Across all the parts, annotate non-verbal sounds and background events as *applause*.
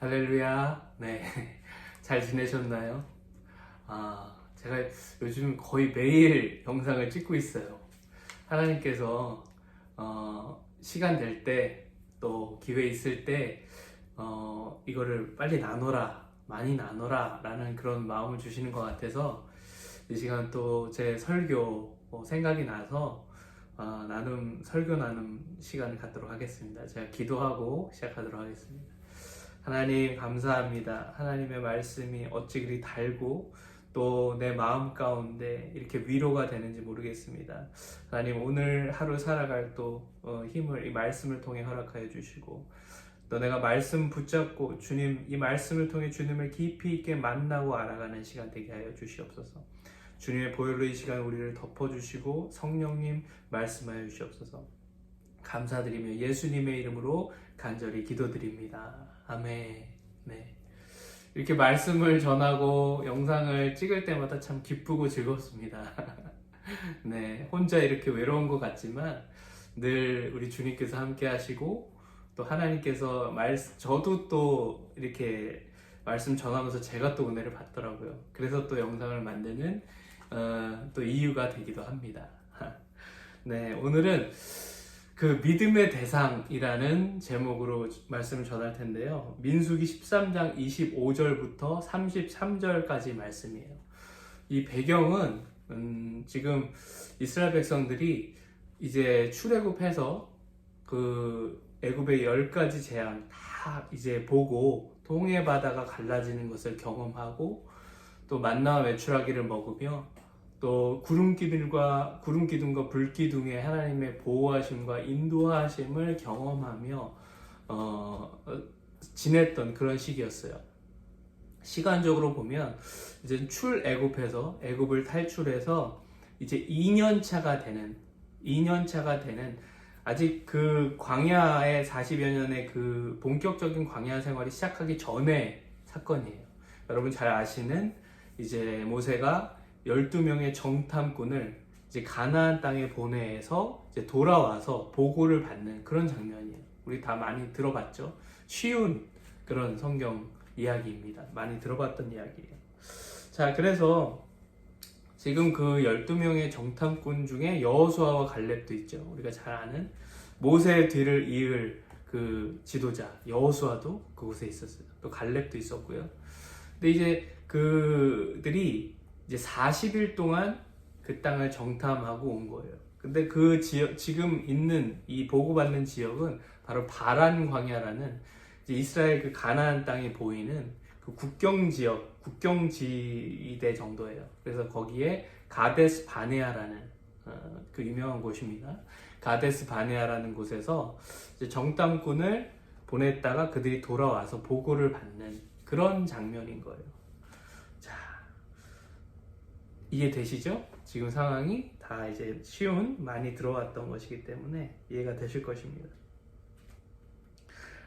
할렐루야. 네. *laughs* 잘 지내셨나요? 아, 제가 요즘 거의 매일 영상을 찍고 있어요. 하나님께서, 어, 시간 될 때, 또 기회 있을 때, 어, 이거를 빨리 나눠라, 많이 나눠라, 라는 그런 마음을 주시는 것 같아서, 이 시간 또 제 설교 어, 생각이 나서, 어, 나눔, 설교 나눔 시간을 갖도록 하겠습니다. 제가 기도하고 시작하도록 하겠습니다. 하나님 감사합니다. 하나님의 말씀이 어찌 그리 달고 또 내 마음 가운데 이렇게 위로가 되는지 모르겠습니다. 하나님 오늘 하루 살아갈 또 어, 힘을 이 말씀을 통해 허락하여 주시고 또 내가 말씀 붙잡고 주님 이 말씀을 통해 주님을 깊이 있게 만나고 알아가는 시간 되게 하여 주시옵소서. 주님의 보혈로 이 시간 우리를 덮어주시고 성령님 말씀하여 주시옵소서. 감사드리며 예수님의 이름으로 간절히 기도드립니다. 아멘. 네. 이렇게 말씀을 전하고 영상을 찍을 때마다 참 기쁘고 즐겁습니다. *laughs* 네. 혼자 이렇게 외로운 것 같지만 늘 우리 주님께서 함께 하시고 또 하나님께서 말, 저도 또 이렇게 말씀 전하면서 제가 또 은혜를 받더라고요. 그래서 또 영상을 만드는 어, 또 이유가 되기도 합니다. *laughs* 네. 오늘은 그 믿음의 대상이라는 제목으로 말씀을 전할 텐데요. 민수기 13장 25절부터 33절까지 말씀이에요. 이 배경은 음, 지금 이스라엘 백성들이 이제 출애굽해서 그 애굽의 열 가지 재앙 다 이제 보고 동해 바다가 갈라지는 것을 경험하고 또 만나와 메추라기를 먹으며 또 구름 기둥과 구름 기둥과 불 기둥의 하나님의 보호하심과 인도하심을 경험하며 어, 어, 지냈던 그런 시기였어요. 시간적으로 보면 이제 출애굽해서 애굽을 탈출해서 이제 2년 차가 되는 2년 차가 되는 아직 그 광야의 40여 년의 그 본격적인 광야 생활이 시작하기 전에 사건이에요. 여러분 잘 아시는 이제 모세가 12명의 정탐꾼을 이제 가나안 땅에 보내서 이제 돌아와서 보고를 받는 그런 장면이에요. 우리 다 많이 들어봤죠? 쉬운 그런 성경 이야기입니다. 많이 들어봤던 이야기예요. 자, 그래서 지금 그 12명의 정탐꾼 중에 여호수아와 갈렙도 있죠. 우리가 잘 아는 모세의 뒤를 이을 그 지도자 여호수아도 그곳에 있었어요. 또 갈렙도 있었고요. 근데 이제 그들이 이제 40일 동안 그 땅을 정탐하고 온 거예요. 근데 그 지역 지금 있는 이 보고받는 지역은 바로 바란 광야라는 이스라엘 그 가나안 땅이 보이는 그 국경 지역, 국경 지대 정도예요. 그래서 거기에 가데스 바네아라는 어, 그 유명한 곳입니다. 가데스 바네아라는 곳에서 정탐꾼을 보냈다가 그들이 돌아와서 보고를 받는 그런 장면인 거예요. 자, 이해되시죠? 지금 상황이 다 이제 쉬운 많이 들어왔던 것이기 때문에 이해가 되실 것입니다.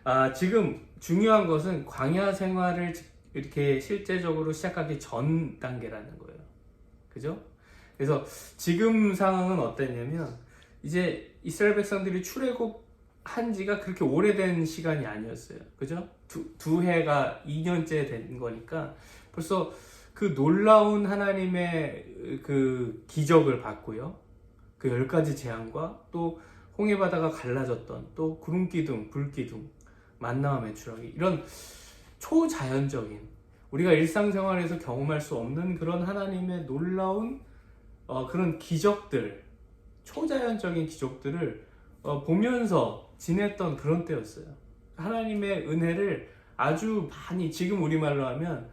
아, 지금 중요한 것은 광야 생활을 이렇게 실제적으로 시작하기 전 단계라는 거예요. 그죠? 그래서 지금 상황은 어땠냐면 이제 이스라엘 백성들이 출애굽 한 지가 그렇게 오래된 시간이 아니었어요. 그죠? 두, 두 해가 2년째 된 거니까 벌써 그 놀라운 하나님의 그 기적을 봤고요. 그 열 가지 재앙과 또 홍해 바다가 갈라졌던 또 구름 기둥, 불 기둥, 만나와 메추라기 이런 초자연적인 우리가 일상생활에서 경험할 수 없는 그런 하나님의 놀라운 어, 그런 기적들, 초자연적인 기적들을 어, 보면서 지냈던 그런 때였어요. 하나님의 은혜를 아주 많이 지금 우리말로 하면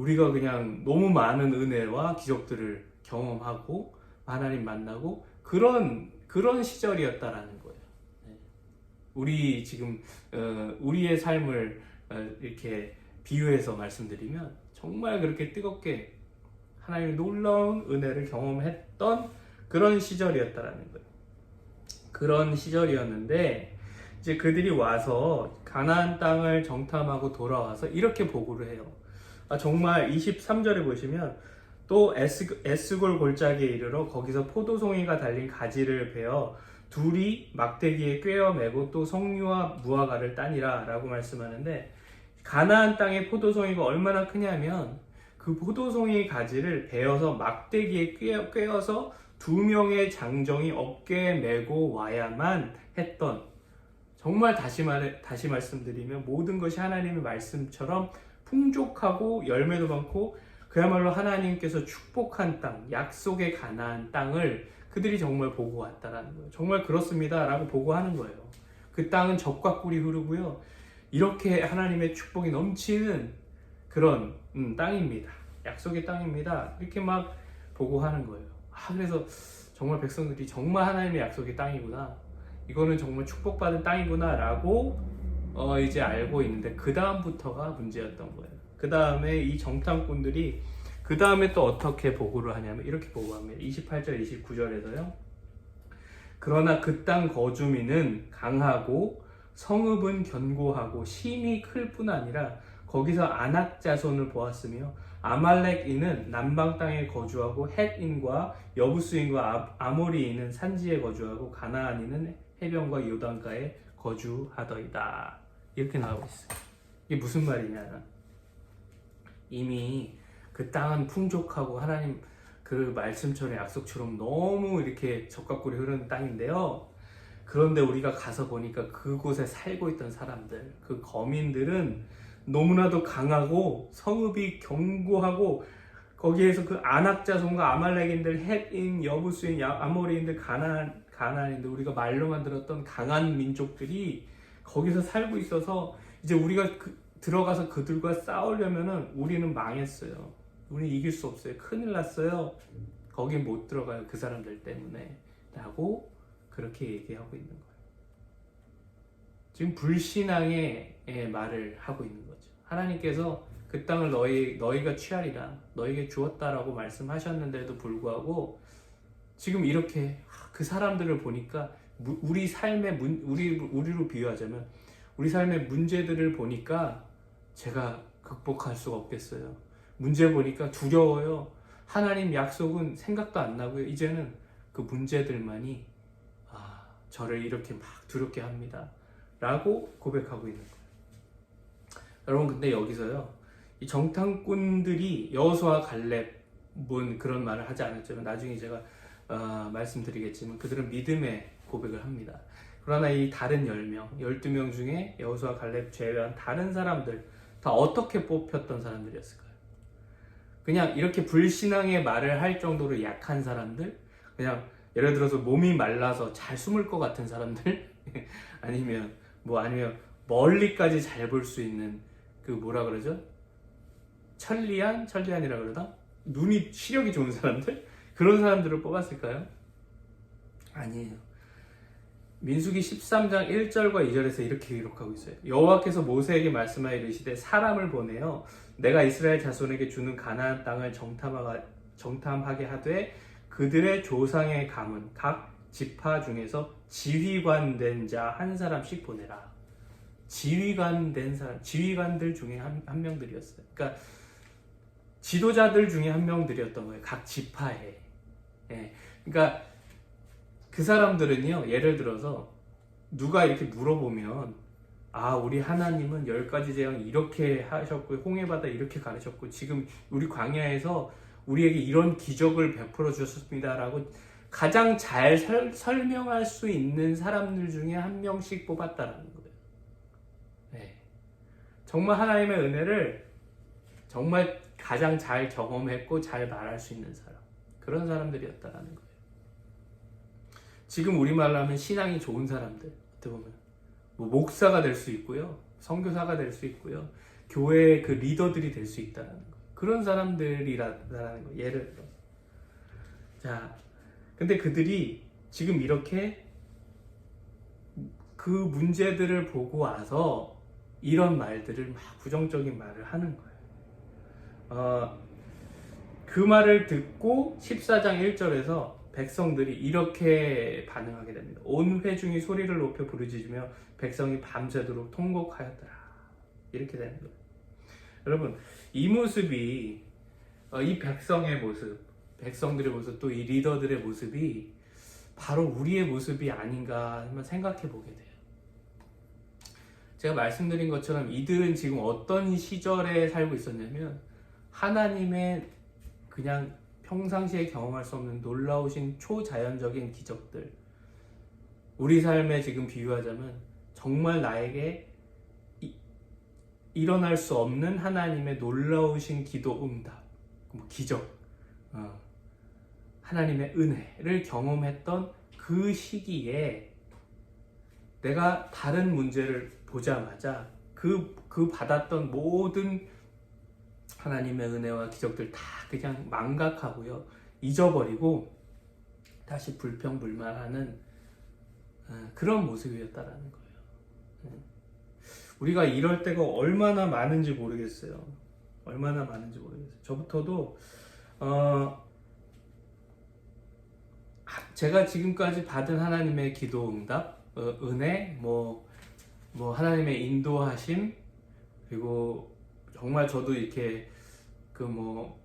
우리가 그냥 너무 많은 은혜와 기적들을 경험하고 하나님 만나고 그런 그런 시절이었다라는 거예요. 네. 우리 지금 어, 우리의 삶을 어, 이렇게 비유해서 말씀드리면 정말 그렇게 뜨겁게 하나님의 놀라운 은혜를 경험했던 그런 시절이었다라는 거예요. 그런 시절이었는데 이제 그들이 와서 가나안 땅을 정탐하고 돌아와서 이렇게 보고를 해요. 아, 정말 23절에 보시면 또 에스, 에스골 골짜기에 이르러 거기서 포도송이가 달린 가지를 베어 둘이 막대기에 꿰어 매고 또 성류와 무화과를 따니라 라고 말씀하는데 가나안 땅의 포도송이가 얼마나 크냐면 그 포도송이 가지를 베어서 막대기에 꿰어, 꿰어서 두 명의 장정이 어깨에 메고 와야만 했던. 정말 다시 말 다시 말씀드리면 모든 것이 하나님의 말씀처럼 풍족하고 열매도 많고 그야말로 하나님께서 축복한 땅, 약속의 가나안 땅을 그들이 정말 보고 왔다라는 거예요. 정말 그렇습니다라고 보고하는 거예요. 그 땅은 적과 꿀이 흐르고요. 이렇게 하나님의 축복이 넘치는 그런 음, 땅입니다. 약속의 땅입니다. 이렇게 막 보고하는 거예요. 아, 그래서 정말 백성들이 정말 하나님의 약속의 땅이구나. 이거는 정말 축복받은 땅이구나라고 어, 이제 알고 있는데 그 다음부터가 문제였던 거예요. 그 다음에 이 정탐꾼들이 그 다음에 또 어떻게 보고를 하냐면 이렇게 보고합니다. 28절, 29절에서요. 그러나 그 땅 거주민은 강하고 성읍은 견고하고 심이 클 뿐 아니라 거기서 아낙 자손을 보았으며 아말렉인은 남방 땅에 거주하고 헷인과 여부스인과 아- 아모리인은 산지에 거주하고 가나안인은 해변과 요단가에 거주하더이다. 이렇게 나오고 있어요. 이게 무슨 말이냐? 이미 그 땅은 풍족하고 하나님 그 말씀처럼 약속처럼 너무 이렇게 적각꿀이 흐르는 땅인데요. 그런데 우리가 가서 보니까 그곳에 살고 있던 사람들, 그 거민들은 너무나도 강하고 성읍이 견고하고 거기에서 그 안악자손과 아말렉인들, 헷인, 여부수인, 야- 아모리인들, 가나안, 가나안인들 우리가 말로만 들었던 강한 민족들이 거기서 살고 있어서 이제 우리가 그- 들어가서 그들과 싸우려면은 우리는 망했어요. 우리 이길 수 없어요. 큰일 났어요. 거기 못 들어가요. 그 사람들 때문에. 라고 그렇게 얘기하고 있는 거예요. 지금 불신앙의 예, 말을 하고 있는 거죠. 하나님께서 그 땅을 너희 너희가 취하리라 너희에게 주었다라고 말씀하셨는데도 불구하고 지금 이렇게 그 사람들을 보니까 무- 우리 삶의 문, 우리 우리로 비유하자면 우리 삶의 문제들을 보니까 제가 극복할 수가 없겠어요. 문제 보니까 두려워요. 하나님 약속은 생각도 안 나고요. 이제는 그 문제들만이 아, 저를 이렇게 막 두렵게 합니다. 라고 고백하고 있는 거예요. 여러분 근데 여기서요. 이 정탐꾼들이 여호수아 갈렙은 그런 말을 하지 않았지만 나중에 제가 어, 말씀드리겠지만 그들은 믿음의 고백을 합니다. 그러나 이 다른 10명, 12명 중에 여호수아 갈렙 제외한 다른 사람들 다 어떻게 뽑혔던 사람들이었을까요? 그냥 이렇게 불신앙의 말을 할 정도로 약한 사람들, 그냥 예를 들어서 몸이 말라서 잘 숨을 것 같은 사람들, *laughs* 아니면 뭐 아니면 멀리까지 잘 볼 수 있는 그 뭐라 그러죠? 천리안, 천리안이라 그러나 눈이 시력이 좋은 사람들 그런 사람들을 뽑았을까요? 아니에요. 민수기 13장 1절과 2절에서 이렇게 기록하고 있어요. 여호와께서 모세에게 말씀하여 이르시되 사람을 보내어 내가 이스라엘 자손에게 주는 가나안 땅을 정탐하게 하되 그들의 조상의 가문 각 지파 중에서 지휘관 된 자 한 사람씩 보내라. 지휘관 된 사람, 지휘관들 중에 한, 한 명들이었어요. 그러니까 지도자들 중에 한 명들이었던 거예요. 각 지파에. 예. 그러니까 그 사람들은요, 예를 들어서 누가 이렇게 물어보면 아, 우리 하나님은 열 가지 재앙 이렇게 하셨고 홍해바다 이렇게 가르쳤고 지금 우리 광야에서 우리에게 이런 기적을 베풀어 주셨습니다라고 가장 잘 설, 설명할 수 있는 사람들 중에 한 명씩 뽑았다라는 거예요. 네. 정말 하나님의 은혜를 정말 가장 잘 경험했고 잘 말할 수 있는 사람 그런 사람들이었다라는 거예요. 지금 우리말로 하면 신앙이 좋은 사람들 어떻게 보면 뭐 목사가 될 수 있고요, 선교사가 될 수 있고요, 교회의 그 리더들이 될 수 있다라는 거 그런 사람들이라는 거 예를 들어. 자, 근데 그들이 지금 이렇게 그 문제들을 보고 와서 이런 말들을 막 부정적인 말을 하는 거예요. 어, 그 말을 듣고 14장 1절에서 백성들이 이렇게 반응하게 됩니다. 온 회중이 소리를 높여 부르짖으며 백성이 밤새도록 통곡하였더라. 이렇게 되는 거예요. 여러분, 이 모습이 어, 이 백성의 모습, 백성들의 모습, 또 이 리더들의 모습이 바로 우리의 모습이 아닌가 한번 생각해 보게 돼요. 제가 말씀드린 것처럼 이들은 지금 어떤 시절에 살고 있었냐면 하나님의 그냥 평상시에 경험할 수 없는 놀라우신 초자연적인 기적들. 우리 삶에 지금 비유하자면 정말 나에게 이- 일어날 수 없는 하나님의 놀라우신 기도 응답. 뭐 기적. 어, 하나님의 은혜를 경험했던 그 시기에 내가 다른 문제를 보자마자 그, 그 받았던 모든 하나님의 은혜와 기적들 다 그냥 망각하고요. 잊어버리고 다시 불평불만하는 어, 그런 모습이었다라는 거예요. 음. 우리가 이럴 때가 얼마나 많은지 모르겠어요. 얼마나 많은지 모르겠어요. 저부터도 어, 하- 제가 지금까지 받은 하나님의 기도 응답, 어, 은혜, 뭐, 뭐 하나님의 인도하심, 그리고 정말 저도 이렇게 그 뭐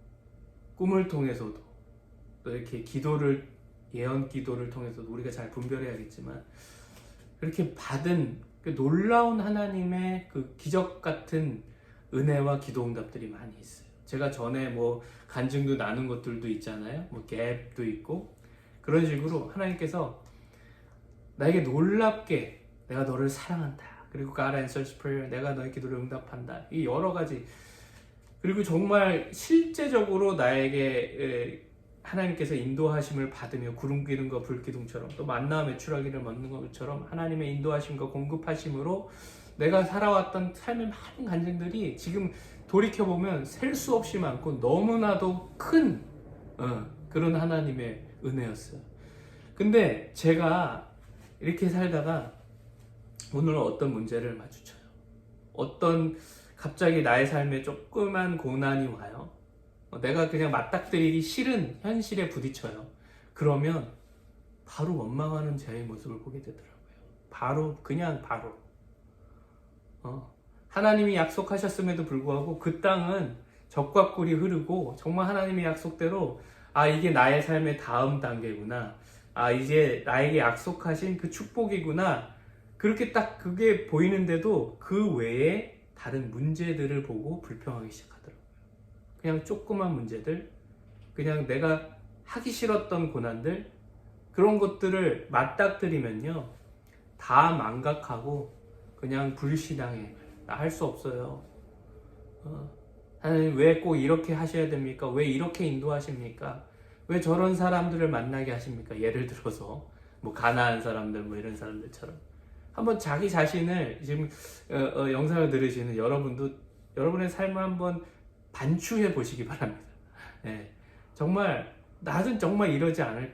꿈을 통해서도 또 이렇게 기도를 예언 기도를 통해서도 우리가 잘 분별해야겠지만 그렇게 받은 그 놀라운 하나님의 그 기적 같은 은혜와 기도 응답들이 많이 있어요. 제가 전에 뭐 간증도 나눈 것들도 있잖아요. 뭐 갭도 있고 그런 식으로 하나님께서 나에게 놀랍게 내가 너를 사랑한다. 그리고 God answers prayer. 내가 너의 기도를 응답한다. 이 여러 가지 그리고 정말 실제적으로 나에게 에, 하나님께서 인도하심을 받으며 구름 기둥과 불 기둥처럼 또 만나 매출하기를 먹는 것처럼 하나님의 인도하심과 공급하심으로 내가 살아왔던 삶의 많은 간증들이 지금 돌이켜 보면 셀 수 없이 많고 너무나도 큰 어, 그런 하나님의 은혜였어요. 근데 제가 이렇게 살다가 오늘 어떤 문제를 마주쳐요. 어떤 갑자기 나의 삶에 조그만 고난이 와요. 어, 내가 그냥 맞닥뜨리기 싫은 현실에 부딪혀요. 그러면 바로 원망하는 제 모습을 보게 되더라고요. 바로 그냥 바로. 어, 하나님이 약속하셨음에도 불구하고 그 땅은 적과 꿀이 흐르고 정말 하나님의 약속대로 아 이게 나의 삶의 다음 단계구나. 아 이제 나에게 약속하신 그 축복이구나. 그렇게 딱 그게 보이는데도 그 외에 다른 문제들을 보고 불평하기 시작하더라고요. 그냥 조그만 문제들, 그냥 내가 하기 싫었던 고난들, 그런 것들을 맞닥뜨리면요. 다 망각하고 그냥 불신앙해. 나할 수 없어요. 어, 하나님 왜 꼭 이렇게 하셔야 됩니까? 왜 이렇게 인도하십니까? 왜 저런 사람들을 만나게 하십니까? 예를 들어서 뭐 가나안 사람들 뭐 이런 사람들처럼 한번 자기 자신을 지금 어, 어, 영상을 들으시는 여러분도 여러분의 삶을 한번 반추해 보시기 바랍니다. 예, 정말 나는 정말 이러지 않을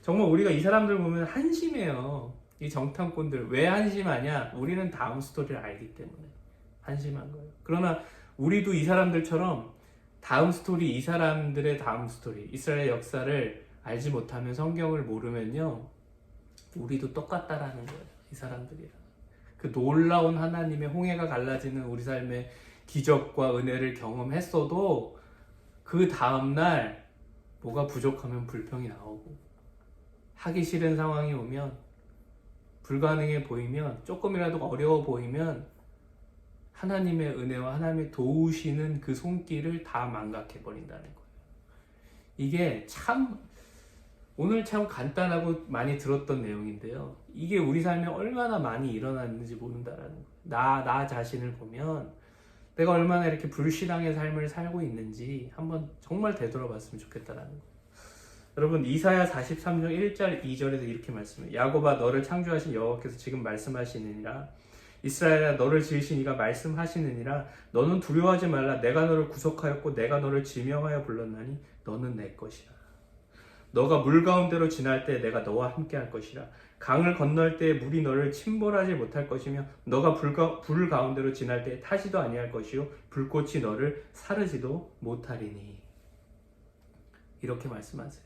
정말 우리가 이 사람들 보면 한심해요. 이 정탐꾼들 왜 한심하냐? 우리는 다음 스토리를 알기 때문에 한심한 거예요. 그러나 우리도 이 사람들처럼 다음 스토리, 이 사람들의 다음 스토리, 이스라엘 역사를 알지 못하면 성경을 모르면요, 우리도 똑같다라는 거예요. 이 사람들이랑. 그 놀라운 하나님의 홍해가 갈라지는 우리 삶의 기적과 은혜를 경험했어도 그 다음날 뭐가 부족하면 불평이 나오고 하기 싫은 상황이 오면 불가능해 보이면 조금이라도 어려워 보이면 하나님의 은혜와 하나님의 도우시는 그 손길을 다 망각해 버린다는 거예요. 이게 참 오늘 참 간단하고 많이 들었던 내용인데요. 이게 우리 삶에 얼마나 많이 일어났는지 모른다라는 거예요. 나, 나 자신을 보면 내가 얼마나 이렇게 불신앙의 삶을 살고 있는지 한번 정말 되돌아봤으면 좋겠다라는 거예요. 여러분 이사야 43장 1절 2절에서 이렇게 말씀해요. 야곱아 너를 창조하신 여호와께서 지금 말씀하시느니라 이스라엘아 너를 지으신 이가 말씀하시느니라 너는 두려워하지 말라 내가 너를 구속하였고 내가 너를 지명하여 불렀나니 너는 내 것이라 너가 물 가운데로 지날 때 내가 너와 함께 할 것이라 강을 건널 때 물이 너를 침몰하지 못할 것이며 너가 불, 가, 불 가운데로 지날 때 타지도 아니할 것이요 불꽃이 너를 사르지도 못하리니 이렇게 말씀하세요.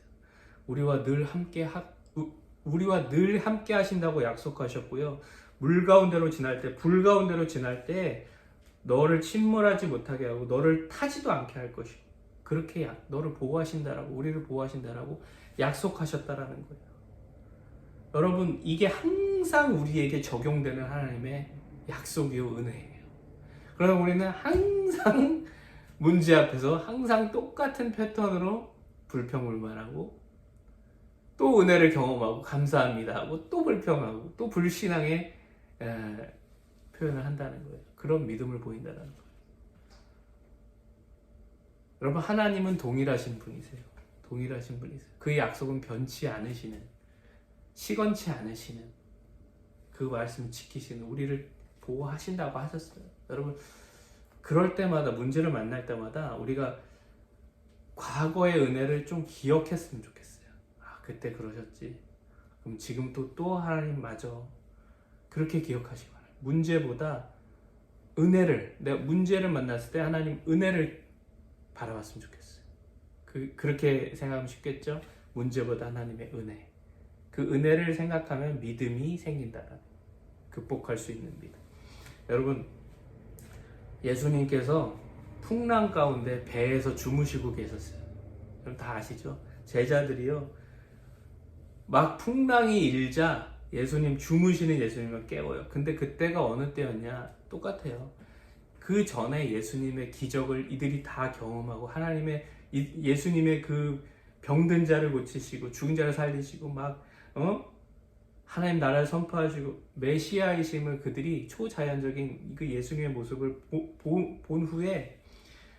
우리와 늘 함께 하, 우- 우리와 늘 함께 하신다고 약속하셨고요. 물 가운데로 지날 때, 불 가운데로 지날 때 너를 침몰하지 못하게 하고 너를 타지도 않게 할 것이고 그렇게 약, 너를 보호하신다라고 우리를 보호하신다라고 약속하셨다라는 거예요. 여러분 이게 항상 우리에게 적용되는 하나님의 약속이요 은혜예요. 그러나 우리는 항상 문제 앞에서 항상 똑같은 패턴으로 불평불만하고 또 은혜를 경험하고 감사합니다 하고 또 불평하고 또 불신앙의 에, 표현을 한다는 거예요. 그런 믿음을 보인다는 거예요. 여러분 하나님은 동일하신 분이세요. 동일하신 분이세요. 그의 약속은 변치 않으시는 시건치 않으시는 그 말씀 지키시는 우리를 보호하신다고 하셨어요. 여러분 그럴 때마다 문제를 만날 때마다 우리가 과거의 은혜를 좀 기억했으면 좋겠어요. 아 그때 그러셨지. 그럼 지금 또 또 하나님 마저 그렇게 기억하시기. 문제보다 은혜를 내가 문제를 만났을 때 하나님 은혜를 바라봤으면 좋겠어요. 그 그렇게 생각하면 쉽겠죠. 문제보다 하나님의 은혜. 그 은혜를 생각하면 믿음이 생긴다라는 극복할 수 있는 믿음. 여러분 예수님께서 풍랑 가운데 배에서 주무시고 계셨어요. 여러분 다 아시죠? 제자들이요. 막 풍랑이 일자 예수님 주무시는 예수님을 깨워요. 근데 그때가 어느 때였냐? 똑같아요. 그 전에 예수님의 기적을 이들이 다 경험하고 하나님의 이- 예수님의 그 병든 자를 고치시고 죽은 자를 살리시고 막 어? 하나님 나라를 선포하시고 메시아이심을 그들이 초자연적인 그 예수님의 모습을 보- 보- 본 후에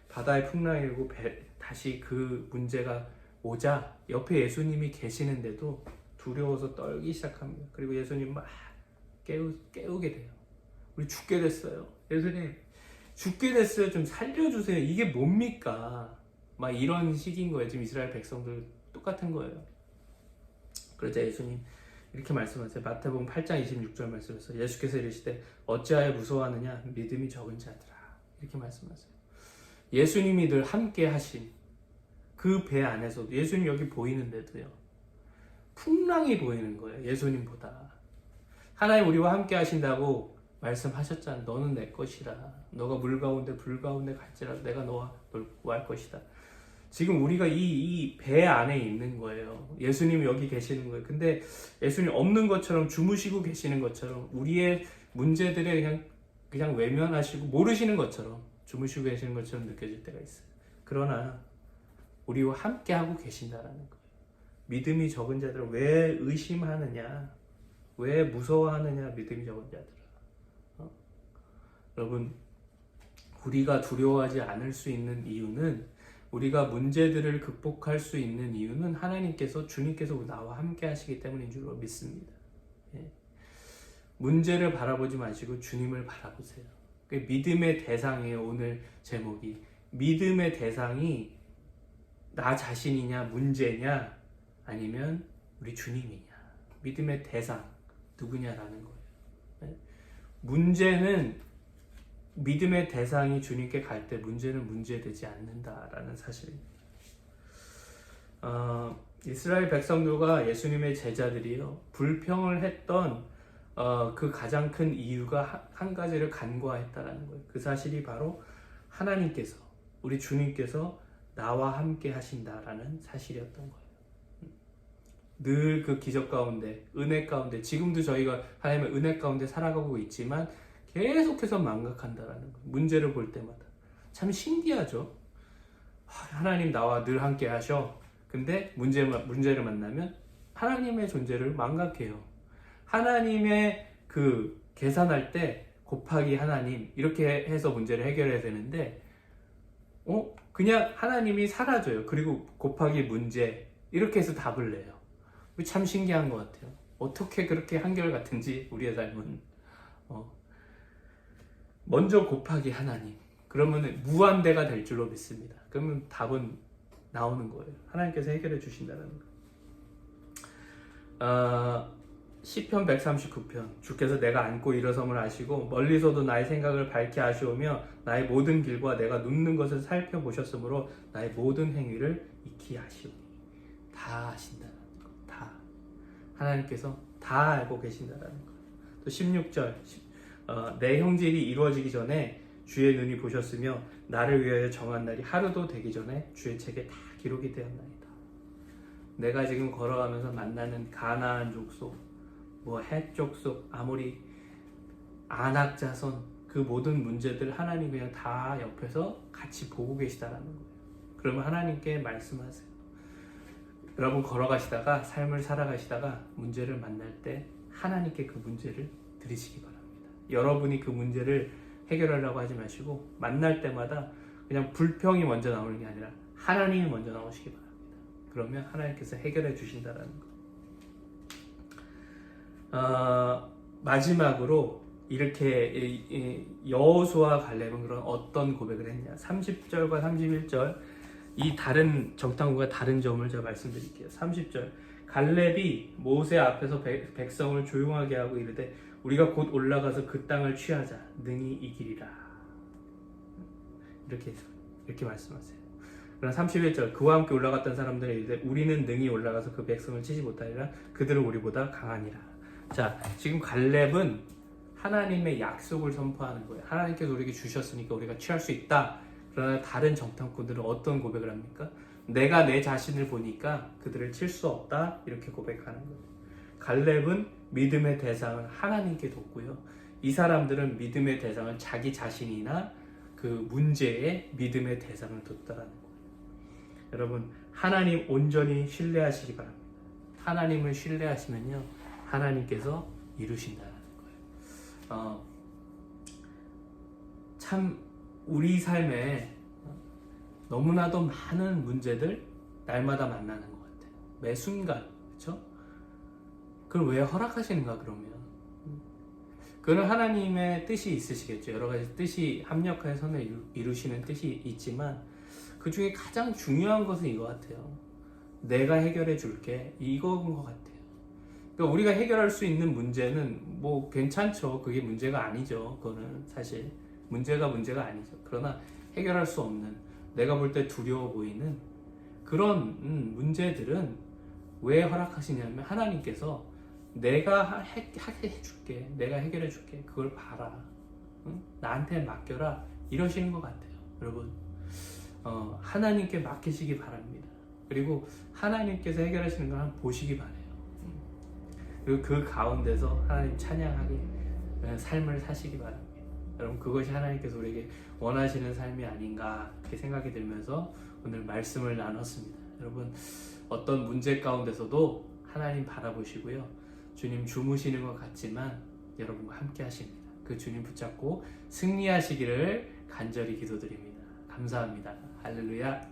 바다의 풍랑이 일고 배- 다시 그 문제가 오자 옆에 예수님이 계시는데도 두려워서 떨기 시작합니다. 그리고 예수님 막 깨우, 깨우게 돼요. 우리 죽게 됐어요. 예수님 죽게 됐어요. 좀 살려주세요. 이게 뭡니까? 막 이런 식인 거예요. 지금 이스라엘 백성들 똑같은 거예요. 그러자 예수님 이렇게 말씀하세요. 마태복음 8장 26절 말씀에서 예수께서 이르시되 어찌하여 무서워하느냐 믿음이 적은 자들아 이렇게 말씀하세요. 예수님이 늘 함께 하신 그 배 안에서도 예수님 여기 보이는데도요. 풍랑이 보이는 거예요. 예수님보다. 하나님 우리와 함께 하신다고 말씀하셨잖아. 너는 내 것이라. 너가 물 가운데 불 가운데 갈지라도 내가 너와 널 구할 것이다. 지금 우리가 이이배 안에 있는 거예요. 예수님이 여기 계시는 거예요. 근데 예수님 없는 것처럼 주무시고 계시는 것처럼 우리의 문제들에 그냥 그냥 외면하시고 모르시는 것처럼 주무시고 계시는 것처럼 느껴질 때가 있어요. 그러나 우리와 함께 하고 계신다라는 거예요. 믿음이 적은 자들은 왜 의심하느냐? 왜 무서워하느냐? 믿음이 적은 자들은. 어? 여러분, 우리가 두려워하지 않을 수 있는 이유는 우리가 문제들을 극복할 수 있는 이유는 하나님께서 주님께서 나와 함께 하시기 때문인 줄로 믿습니다. 예. 문제를 바라보지 마시고 주님을 바라보세요. 그 믿음의 대상이에요. 오늘 제목이 믿음의 대상이 나 자신이냐 문제냐 아니면 우리 주님이냐 믿음의 대상 누구냐라는 거예요. 네? 문제는 믿음의 대상이 주님께 갈 때 문제는 문제되지 않는다라는 사실입니다. 어, 이스라엘 백성들과 예수님의 제자들이요 불평을 했던 어, 그 가장 큰 이유가 한, 한 가지를 간과했다라는 거예요. 그 사실이 바로 하나님께서 우리 주님께서 나와 함께 하신다라는 사실이었던 거예요. 늘 그 기적 가운데, 은혜 가운데, 지금도 저희가 하나님의 은혜 가운데 살아가고 있지만 계속해서 망각한다라는 거예요. 문제를 볼 때마다. 참 신기하죠? 하, 하나님 나와 늘 함께 하셔. 근데 문제, 문제를 만나면 하나님의 존재를 망각해요. 하나님의 그 계산할 때 곱하기 하나님 이렇게 해서 문제를 해결해야 되는데 어 그냥 하나님이 사라져요. 그리고 곱하기 문제 이렇게 해서 답을 내요. 참 신기한 것 같아요. 어떻게 그렇게 한결 같은지 우리의 삶은 어. 먼저 곱하기 하나님 그러면 무한대가 될 줄로 믿습니다. 그러면 답은 나오는 거예요. 하나님께서 해결해 주신다는 거. 어, 시편 139편 주께서 내가 앉고 일어섬을 아시고 멀리서도 나의 생각을 밝히 아시오며 나의 모든 길과 내가 눕는 것을 살펴보셨으므로 나의 모든 행위를 익히 아시오니 다 아신다는 거. 다 하나님께서 다 알고 계신다는 거. 또 16절 어, 내 형질이 이루어지기 전에 주의 눈이 보셨으며 나를 위하여 정한 날이 하루도 되기 전에 주의 책에 다 기록이 되었나이다. 내가 지금 걸어가면서 만나는 가나안 족속 뭐헷 족속 아무리 안악 자손 그 모든 문제들 하나님 그냥 다 옆에서 같이 보고 계시다라는 거예요. 그러면 하나님께 말씀하세요. 여러분 걸어가시다가 삶을 살아가시다가 문제를 만날 때 하나님께 그 문제를 드리시기 바랍니다. 여러분이 그 문제를 해결하려고 하지 마시고 만날 때마다 그냥 불평이 먼저 나오는 게 아니라 하나님이 먼저 나오시기 바랍니다. 그러면 하나님께서 해결해 주신다라는 거. 어, 마지막으로 이렇게 여호수아 갈렙은 그런 어떤 고백을 했냐? 30절과 31절 이 다른 정탐구가 다른 점을 제가 말씀드릴게요. 30절 갈렙이 모세 앞에서 백- 백성을 조용하게 하고 이르되 우리가 곧 올라가서 그 땅을 취하자 능히 이기리라. 이렇게 이렇게 말씀하세요. 그러나 31절 그와 함께 올라갔던 사람들이 이르되 우리는 능히 올라가서 그 백성을 치지 못하리라 그들은 우리보다 강하니라. 자, 지금 갈렙은 하나님의 약속을 선포하는 거예요. 하나님께서 우리에게 주셨으니까 우리가 취할 수 있다. 그러나 다른 정탐꾼들은 어떤 고백을 합니까? 내가 내 자신을 보니까 그들을 칠 수 없다. 이렇게 고백하는 거예요. 갈렙은 믿음의 대상을 하나님께 뒀고요. 이 사람들은 믿음의 대상을 자기 자신이나 그 문제에 믿음의 대상을 뒀다라는 거예요. 여러분, 하나님 온전히 신뢰하시기 바랍니다. 하나님을 신뢰하시면요, 하나님께서 이루신다는 거예요. 어, 참 우리 삶에 너무나도 많은 문제들 날마다 만나는 것 같아요. 매 순간, 그렇죠? 그걸 왜 허락하시는가 그러면? 그는 하나님의 뜻이 있으시겠죠. 여러 가지 뜻이 합력해서는 이루- 이루시는 뜻이 있지만 그 중에 가장 중요한 것은 이거 같아요. 내가 해결해 줄게 이거인 것 같아요. 그러니까 우리가 해결할 수 있는 문제는 뭐 괜찮죠. 그게 문제가 아니죠. 그거는 사실 문제가 문제가 아니죠. 그러나 해결할 수 없는 내가 볼 때 두려워 보이는 그런 음, 문제들은 왜 허락하시냐면 하나님께서 내가 하- 해, 해줄게. 내가 해결해 줄게. 그걸 봐라. 응? 나한테 맡겨라. 이러시는 것 같아요. 여러분, 어, 하나님께 맡기시기 바랍니다. 그리고 하나님께서 해결하시는 걸 한번 보시기 바래요. 음. 그리고 그 가운데서 하나님 찬양하게 어, 삶을 사시기 바랍니다. 여러분, 그것이 하나님께서 우리에게 원하시는 삶이 아닌가 이렇게 생각이 들면서 오늘 말씀을 나눴습니다. 여러분, 어떤 문제 가운데서도 하나님 바라보시고요. 주님 주무시는 것 같지만 여러분과 함께 하십니다. 그 주님 붙잡고 승리하시기를 간절히 기도드립니다. 감사합니다. 할렐루야.